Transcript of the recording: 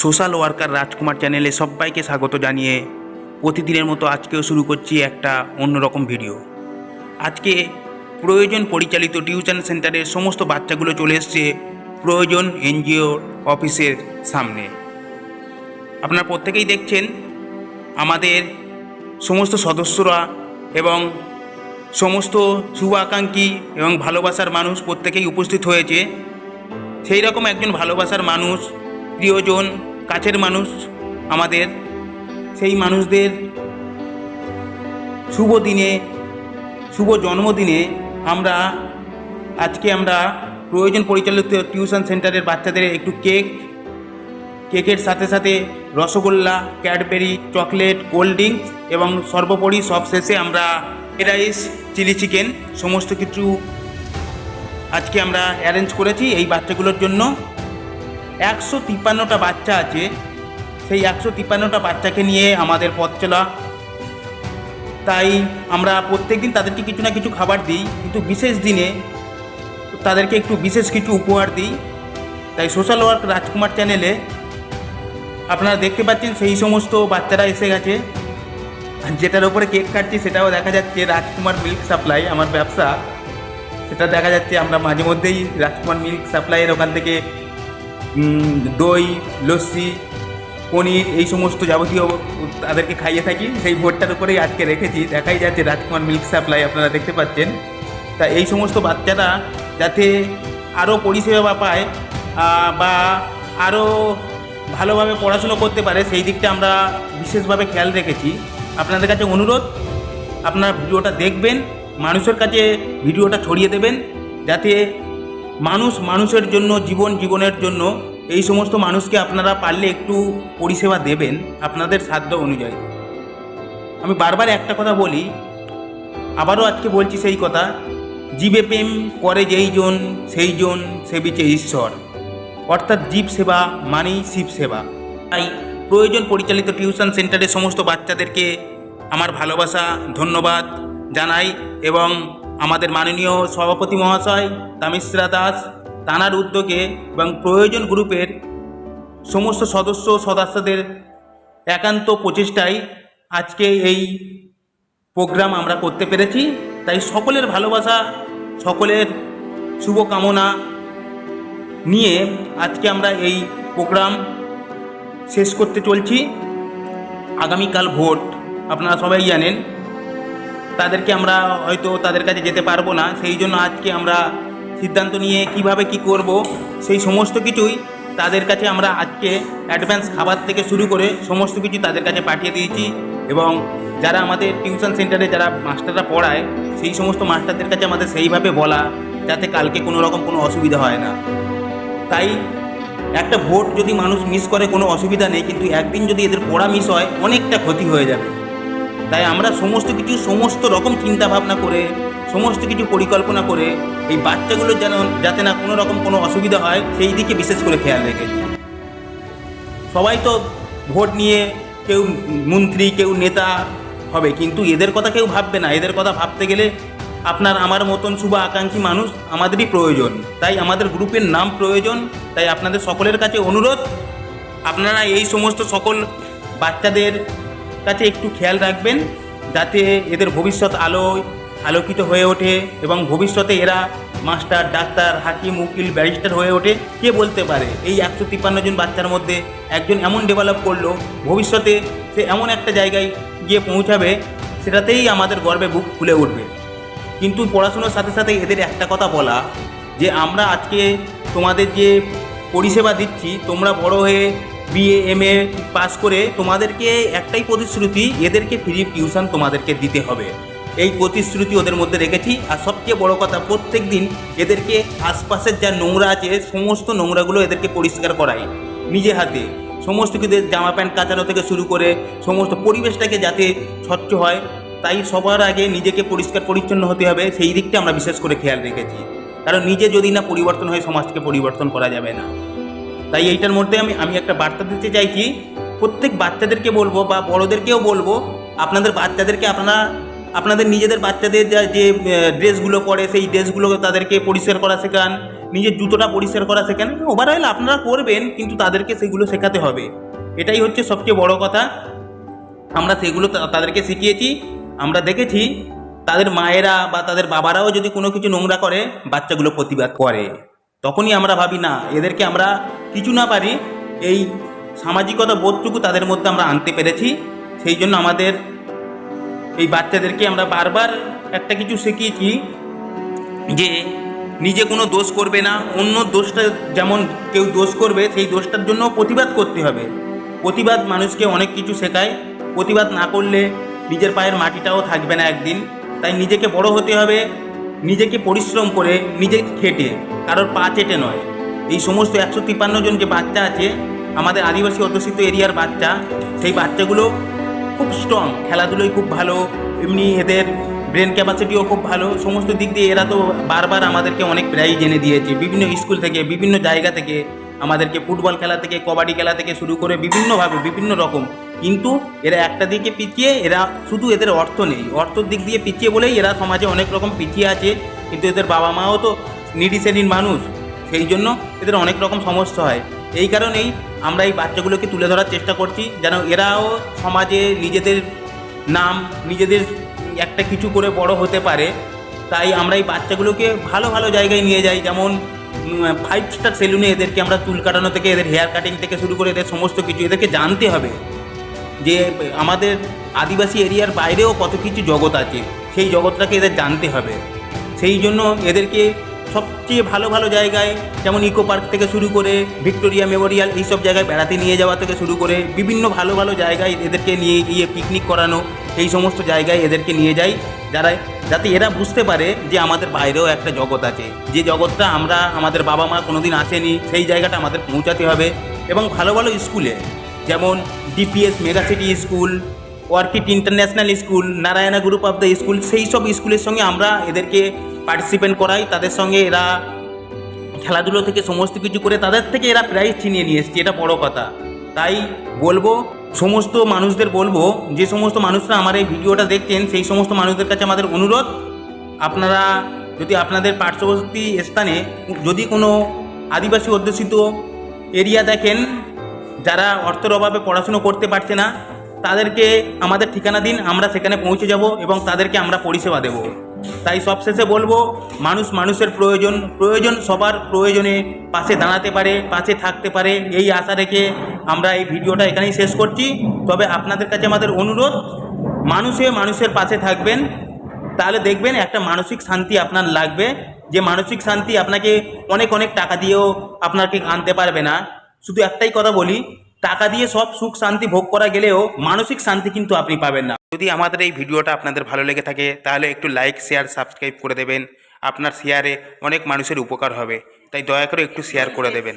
Social worker রাজকুমার চ্যানেলে সবাইকে স্বাগত জানিয়ে প্রতিদিনের মতো আজকেও শুরু করছি একটা অন্যরকম ভিডিও। আজকে প্রয়োজন পরিচালিত টিউশন সেন্টারের সমস্ত বাচ্চাগুলো চলে এসছে প্রয়োজন এনজিও অফিসের সামনে। আপনারা প্রত্যেকেই দেখছেন আমাদের সমস্ত সদস্যরা এবং সমস্ত শুভাকাঙ্ক্ষী এবং ভালোবাসার মানুষ প্রত্যেকেই উপস্থিত হয়েছে। সেই রকম একজন ভালোবাসার মানুষ প্রিয়জন, কাছের মানুষ আমাদের। সেই মানুষদের শুভ দিনে, শুভ জন্মদিনে আমরা আজকে আমরা প্রয়োজন পরিচালিত টিউশন সেন্টারের বাচ্চাদের একটু কেক, কেকের সাথে সাথে rosogolla, Cadbury, chocolate, cold drinks এবং সর্বোপরি সব শেষে আমরা রাইস, চিলি চিকেন সমস্ত কিছু আজকে আমরা অ্যারেঞ্জ করেছি এই বাচ্চাগুলোর জন্য। একশো তিপ্পান্নটা বাচ্চা আছে। সেই একশো তিপ্পান্নটা বাচ্চাকে নিয়ে আমাদের পথ চলা। তাই আমরা প্রত্যেক দিন তাদেরকে কিছু না কিছু খাবার দিই, কিন্তু বিশেষ দিনে তাদেরকে একটু বিশেষ কিছু উপহার দিই। তাই সোশ্যাল ওয়ার্ক রাজকুমার চ্যানেলে আপনারা দেখতে পাচ্ছেন সেই সমস্ত বাচ্চারা এসে গেছে। যেটার ওপরে কেক কাটছি সেটাও দেখা যাচ্ছে রাজকুমার মিল্ক সাপ্লাই, আমার ব্যবসা। সেটা দেখা যাচ্ছে আমরা মাঝে মধ্যেই রাজকুমার মিল্ক সাপ্লাইয়ের ওখান থেকে দই, লস্যি, পনির এই সমস্ত যাবতীয় তাদেরকে খাইয়ে থাকি। সেই ভোটটার উপরেই আজকে রেখেছি। দেখাই যাচ্ছে রাজকুমার মিল্ক সাপ্লাই, আপনারা দেখতে পাচ্ছেন। তা এই সমস্ত বাচ্চারা যাতে আরও পরিষেবা পায় বা আরও ভালোভাবে পড়াশুনো করতে পারে, সেই দিকটা আমরা বিশেষভাবে খেয়াল রেখেছি। আপনাদের কাছে অনুরোধ, আপনারা ভিডিওটা দেখবেন, মানুষের কাছে ভিডিওটা ছড়িয়ে দেবেন, যাতে মানুষ মানুষের জন্য, জীবন জীবনের জন্য এই সমস্ত মানুষকে আপনারা পারলে একটু পরিষেবা দেবেন আপনাদের সাধ্য অনুযায়ী। আমি বারবার একটা কথা বলি, আবারও আজকে বলছি সেই কথা, জীবে প্রেম করে যেই জন, সেই জন সেবিছে ঈশ্বর। অর্থাৎ জীব সেবা মানেই শিব সেবা। তাই প্রয়োজন পরিচালিত টিউশন সেন্টারের সমস্ত বাচ্চাদেরকে আমার ভালোবাসা, ধন্যবাদ জানাই এবং আমাদের মাননীয় সভাপতি মহাশয় তামিশ্রা দাস তানার উদ্যোগে এবং প্রয়োজন গ্রুপের সমস্ত সদস্য সদস্যদের একান্ত প্রচেষ্টায় আজকে এই প্রোগ্রাম আমরা করতে পেরেছি। তাই সকলের ভালোবাসা, সকলের শুভকামনা নিয়ে আজকে আমরা এই প্রোগ্রাম শেষ করতে চলছি। আগামীকাল ভোট, আপনারা সবাই জানেন। তাদেরকে আমরা হয়তো তাদের কাছে যেতে পারব না। সেই জন্য আজকে আমরা সিদ্ধান্ত নিয়ে কীভাবে কি করব, সেই সমস্ত কিছুই তাদের কাছে আমরা আজকে অ্যাডভান্স খাবার থেকে শুরু করে সমস্ত কিছু তাদের কাছে পাঠিয়ে দিয়েছি এবং যারা আমাদের টিউশন সেন্টারে যারা মাস্টাররা পড়ায়, সেই সমস্ত মাস্টারদের কাছে আমাদের সেইভাবে বলা যাতে কালকে কোনো রকম কোনো অসুবিধা হয় না। তাই একটা ভোট যদি মানুষ মিস করে কোনো অসুবিধা নেই, কিন্তু একদিন যদি এদের পড়া মিস হয়, অনেকটা ক্ষতি হয়ে যাবে। তাই আমরা সমস্ত কিছু, সমস্ত রকম চিন্তা ভাবনা করে, সমস্ত কিছু পরিকল্পনা করে এই বাচ্চাগুলোর যেন, যাতে না কোনো রকম কোনো অসুবিধা হয়, সেই দিকে বিশেষ করে খেয়াল রেখেছি। সবাই তো ভোট নিয়ে কেউ মন্ত্রী, কেউ নেতা হবে, কিন্তু এদের কথা কেউ ভাববে না। এদের কথা ভাবতে গেলে আপনার, আমার মতন শুভ আকাঙ্ক্ষী মানুষ আমাদেরই প্রয়োজন। তাই আমাদের গ্রুপের নাম প্রয়োজন। তাই আপনাদের সকলের কাছে অনুরোধ, আপনারা এই সমস্ত সকল বাচ্চাদের কাছে একটু খেয়াল রাখবেন যাতে এদের ভবিষ্যৎ আলোয় আলোকিত হয়ে ওঠে এবং ভবিষ্যতে এরা মাস্টার, ডাক্তার, হাকিম, উকিল, ব্যারিস্টার হয়ে ওঠে। কে বলতে পারে? এই একশো তিপ্পান্ন জন বাচ্চার মধ্যে একজন এমন ডেভেলপ করল, ভবিষ্যতে সে এমন একটা জায়গায় গিয়ে পৌঁছাবে, সেটাতেই আমাদের গর্বে বুক ফুলে উঠবে। কিন্তু পড়াশুনোর সাথে সাথে এদের একটা কথা বলা, যে আমরা আজকে তোমাদের যে পরিষেবা দিচ্ছি, তোমরা বড় হয়ে বিএ এম এ পাস করে তোমাদেরকে একটাই প্রতিশ্রুতি, এদেরকে ফ্রি টিউশন তোমাদেরকে দিতে হবে। এই প্রতিশ্রুতি ওদের মধ্যে রেখেছি। আর সবচেয়ে বড় কথা, প্রত্যেক দিন এদেরকে আশপাশের যা নোংরা আছে, সমস্ত নোংরাগুলো এদেরকে পরিষ্কার করাই। নিজে হাতে। সমস্ত কিছু জামা প্যান্ট কাচানো থেকে শুরু করে সমস্ত পরিবেশটাকে যাতে স্বচ্ছ হয়, তাই সবার আগে নিজেকে পরিষ্কার পরিচ্ছন্ন হতে হবে। সেই দিকটা আমরা বিশেষ করে খেয়াল রেখেছি। কারণ নিজে যদি না পরিবর্তন হয়, সমাজকে পরিবর্তন করা যাবে না। তাই এইটার মধ্যে আমি আমি একটা বার্তা দিতে চাইছি প্রত্যেক বাচ্চাদেরকে বলব বা বড়োদেরকেও বলব, আপনাদের বাচ্চাদেরকে আপনারা, আপনাদের নিজেদের বাচ্চাদের যা, যে ড্রেসগুলো পরে, সেই ড্রেসগুলো তাদেরকে পরিষ্কার করা শেখান, নিজের জুতোটা পরিষ্কার করা শেখান ওভারঅল আপনারা করবেন, কিন্তু তাদেরকে সেগুলো শেখাতে হবে। এটাই হচ্ছে সবচেয়ে বড় কথা। আমরা সেগুলো তাদেরকে শিখিয়েছি, আমরা দেখেছি, তাদের মায়েরা বা তাদের বাবারাও যদি কোনো কিছু নোংরা করে, বাচ্চাগুলো প্রতিবাদ করে। তখনই আমরা ভাবি, না, এদেরকে আমরা কিছু না পারি, এই সামাজিকতা বোধটুকু তাদের মধ্যে আমরা আনতে পেরেছি। সেই জন্য আমাদের এই বাচ্চাদেরকে আমরা বারবার একটা কিছু শিখিয়েছি যে নিজে কোনো দোষ করবে না, অন্য দোষটা যেমন কেউ দোষ করবে, সেই দোষটার জন্য প্রতিবাদ করতে হবে। প্রতিবাদ মানুষকে অনেক কিছু শেখায়। প্রতিবাদ না করলে নিজের পায়ের মাটিটাও থাকবে না একদিন। তাই নিজেকে বড় হতে হবে নিজেকে পরিশ্রম করে, নিজে খেটে, কারোর পা চেটে নয়। এই সমস্ত একশো তিপ্পান্ন জন যে বাচ্চা আছে, আমাদের আদিবাসী অধ্যুষিত এরিয়ার বাচ্চা। সেই বাচ্চাগুলো খুব স্ট্রং খেলাধুলোই খুব ভালো, এমনি এদের ব্রেন ক্যাপাসিটিও খুব ভালো। সমস্ত দিক দিয়ে এরা তো বারবার আমাদেরকে অনেক প্রাইজ এনে দিয়েছে। বিভিন্ন স্কুল থেকে, বিভিন্ন জায়গা থেকে। আমাদেরকে ফুটবল খেলা থেকে, কবাডি খেলা থেকে শুরু করে বিভিন্নভাবে, বিভিন্ন রকম। কিন্তু এরা একটা দিকে পিছিয়ে, এরা শুধু এদের অর্থ নেই। অর্থর দিক দিয়ে পিছিয়ে বলেই এরা সমাজে অনেক রকম পিছিয়ে আছে। কিন্তু এদের বাবা মাও তো নিডি মানুষ। সেই জন্য এদের অনেক রকম সমস্যা হয়। এই কারণেই আমরা এই বাচ্চাগুলোকে তুলে ধরার চেষ্টা করছি, যেন এরাও সমাজে নিজেদের নাম, নিজেদের একটা কিছু করে বড় হতে পারে। তাই আমরা এই বাচ্চাগুলোকে ভালো ভালো জায়গায় নিয়ে যাই। যেমন ফাইভ স্টার সেলুনে এদেরকে আমরা চুল কাটানো থেকে, এদের হেয়ার কাটিং থেকে শুরু করে, এদের সমস্ত কিছু এদেরকে জানতে হবে যে, আমাদের আদিবাসী এরিয়ার বাইরেও কত কিছু জগৎ আছে। সেই জগৎটাকে এদের জানতে হবে। সেই জন্য এদেরকে সবচেয়ে ভালো ভালো জায়গায় যেমন ইকো পার্ক থেকে শুরু করে ভিক্টোরিয়া মেমোরিয়াল এইসব জায়গায় বেড়াতে নিয়ে যাওয়া থেকে শুরু করে, বিভিন্ন ভালো ভালো জায়গায় এদেরকে নিয়ে গিয়ে পিকনিক করানো, এই সমস্ত জায়গায় এদেরকে নিয়ে যাই। যারা যাতে এরা বুঝতে পারে যে আমাদের বাইরেও একটা জগৎ আছে। যে জগৎটা আমরা, আমাদের বাবা মা কোনোদিন আসেনি, সেই জায়গাটা আমাদের পৌঁছাতে হবে। এবং ভালো ভালো স্কুলে, যেমন DPS megacity school orchid international school Narayana group of the school সেই সব স্কুলের সঙ্গে আমরা এদেরকে পার্টিসিপেন্ট করাই। তাদের সঙ্গে এরা খেলাধুলো থেকে সমস্ত কিছু করে, তাদের থেকে এরা প্রাইজ ছিনিয়ে নিয়ে এসছে। এটা বড় কথা। তাই বলব সমস্ত মানুষদের বলব, যে সমস্ত মানুষরা আমার এই ভিডিওটা দেখছেন, সেই সমস্ত মানুষদের কাছে আমাদের অনুরোধ, আপনারা যদি আপনাদের পার্শ্ববর্তী স্থানে যদি কোনো আদিবাসী অধ্যুষিত এরিয়া দেখেন, যারা অর্থের অভাবে পড়াশুনো করতে পারছে না, তাদেরকে আমাদের ঠিকানা দিন, আমরা সেখানে পৌঁছে যাব এবং তাদেরকে আমরা পরিষেবা দেব। তাই সবশেষে বলব, মানুষ মানুষের প্রয়োজন প্রয়োজন সবার প্রয়োজনে পাশে দাঁড়াতে পারে, পাশে থাকতে পারে, এই আশা রেখে আমরা এই ভিডিওটা এখানেই শেষ করছি। তবে আপনাদের কাছে আমাদের অনুরোধ, মানুষে মানুষের পাশে থাকবেন, তাহলে দেখবেন একটা মানসিক শান্তি আপনার লাগবে। যে মানসিক শান্তি আপনাকে অনেক অনেক টাকা দিয়েও আপনাকে আনতে পারবে না। শুধু একটাই কথা বলি টাকা দিয়ে সব সুখ শান্তি ভোগ করা গেলেও মানসিক শান্তি কিন্তু আপনি পাবেন না। যদি আমাদের এই ভিডিওটা আপনাদের ভালো লেগে থাকে, তাহলে একটু লাইক শেয়ার সাবস্ক্রাইব করে দেবেন। আপনার শেয়ারে অনেক মানুষের উপকার হবে। তাই দয়া করে একটু শেয়ার করে দেবেন।